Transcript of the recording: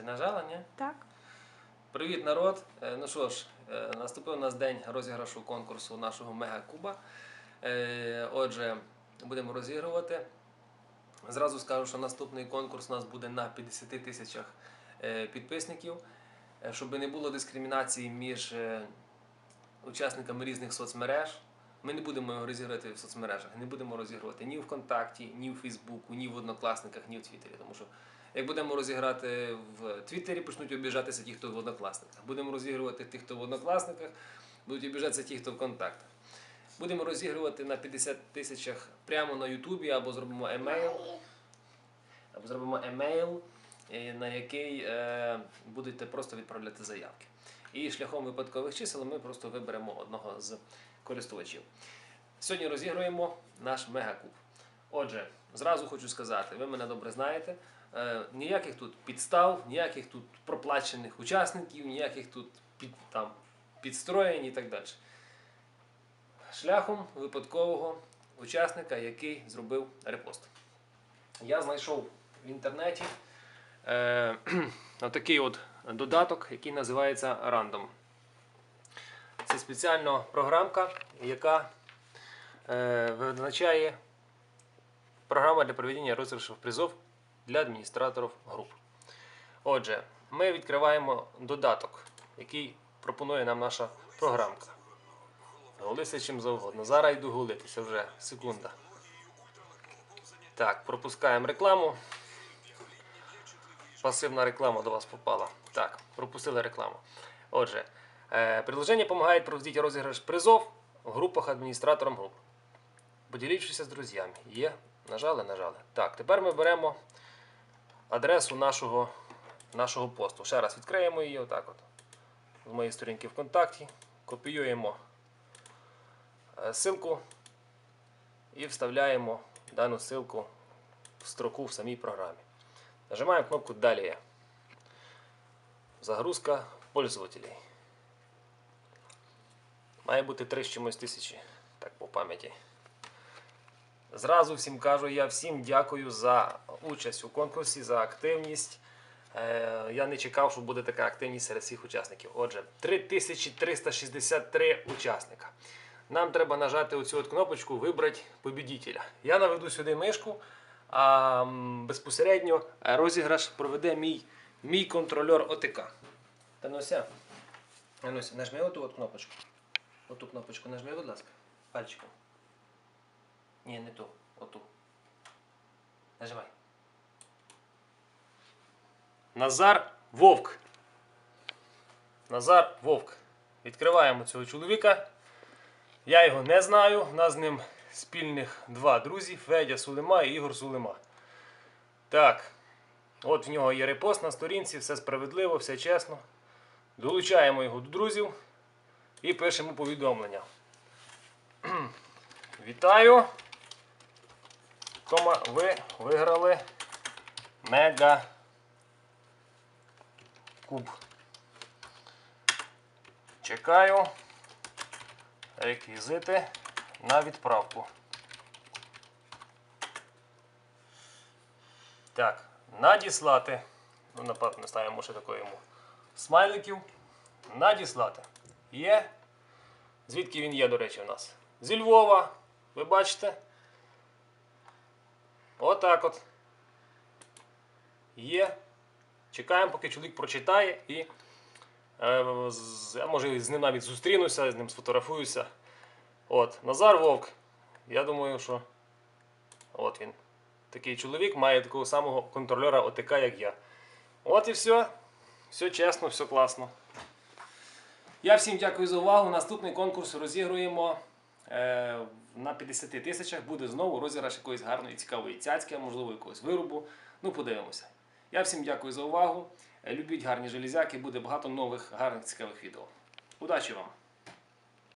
Ти нажала, ні? Так. Привіт, народ! Е, Ну що ж, е, наступив у нас день розіграшу конкурсу нашого Мега-Куба. Е, Отже, будемо розігрувати. Зразу скажу, що наступний конкурс у нас буде на 50 тисячах підписників, щоб не було дискримінації між учасниками різних соцмереж. Ми не будемо його розігрувати в соцмережах, не будемо розігрувати ні в Контакті, ні в Фейсбуку, ні в Однокласниках, ні в Твіттері. Тому що як будемо розіграти в Твіттері, почнуть обіжатися ті, хто в Однокласниках. Будемо розігрувати тих, хто в Однокласниках, будуть обіжатися ті, хто в контактах. Будемо розігрувати на 50 тисячах прямо на Ютубі або зробимо емейл. Або зробимо емейл, е, на який е, будете просто відправляти заявки. І шляхом випадкових чисел ми просто виберемо одного з користувачів. Сьогодні розігруємо наш мегакуб. Отже, зразу хочу сказати, ви мене добре знаєте. Е, ніяких тут підстав, ніяких тут проплачених учасників, ніяких тут під, там, підстроєнь і так далі. Шляхом випадкового учасника, який зробив репост. Я знайшов в інтернеті е, отакий от додаток, який називається Random. Це спеціальна програмка, яка е, визначає програма для проведення розіграшів призов для адміністраторів груп. Отже, ми відкриваємо додаток, який пропонує нам наша програмка. Голися чим завгодно. Зараз йду голитися вже. Секунда. Так, пропускаємо рекламу. Пасивна реклама до вас попала. Так, пропустили рекламу. Отже, е, предложення допомагає проводити розіграш призов в групах адміністраторам груп. Поділіть з друзями. Є. Нажали, нажали. Так, тепер ми беремо адресу нашого, нашого посту. Ще раз відкриємо її отак от. З моєї сторінки ВКонтакті. Копіюємо е, ссылку і вставляємо дану ссылку в строку в самій програмі. Нажимаємо кнопку Далі. Загрузка пользователей. Має бути 3 з чимось тисячі, так по пам'яті. Зразу всім кажу, я всім дякую за участь у конкурсі, за активність. Е, я не чекав, що буде така активність серед всіх учасників. Отже, 3363 учасника. Нам треба нажати оцю от кнопочку Вибрати побідітеля. Я наведу сюди мишку, а безпосередньо розіграш проведе мій, мій контрольор ОТК. Тануся, Тануся, нажми оту от кнопочку. Оту кнопочку нажми, будь ласка, пальчиком. Ні, не ту, оту. Нажимай. Назар Вовк. Назар Вовк. Відкриваємо цього чоловіка. Я його не знаю. У нас з ним спільних два друзі Федя Сулима і Ігор Сулима. Так. От в нього є репост на сторінці, все справедливо, все чесно. Долучаємо його до друзів і пишемо повідомлення. Вітаю! Тома, ви виграли мега куб. Чекаю реквізити на відправку. Так, надіслати. Ну, напевно, ставимо ще такої йому смайликів. Надіслати. Є. Звідки він є, до речі, у нас? Зі Львова. Ви бачите? Отак от. Є. Чекаємо, поки чоловік прочитає і е, я може з ним навіть зустрінуся, з ним сфотографуюся. От, Назар Вовк. Я думаю, що от він. Такий чоловік має такого самого контрольора ОТК, як я. От і все. Все чесно, все класно. Я всім дякую за увагу. Наступний конкурс розігруємо на 50 тисячах. Буде знову розіграш якоїсь гарної, цікавої цяцьки, а можливо якогось виробу. Ну, подивимося. Я всім дякую за увагу. Е, Любіть гарні железяки, буде багато нових гарних цікавих відео. Удачі вам!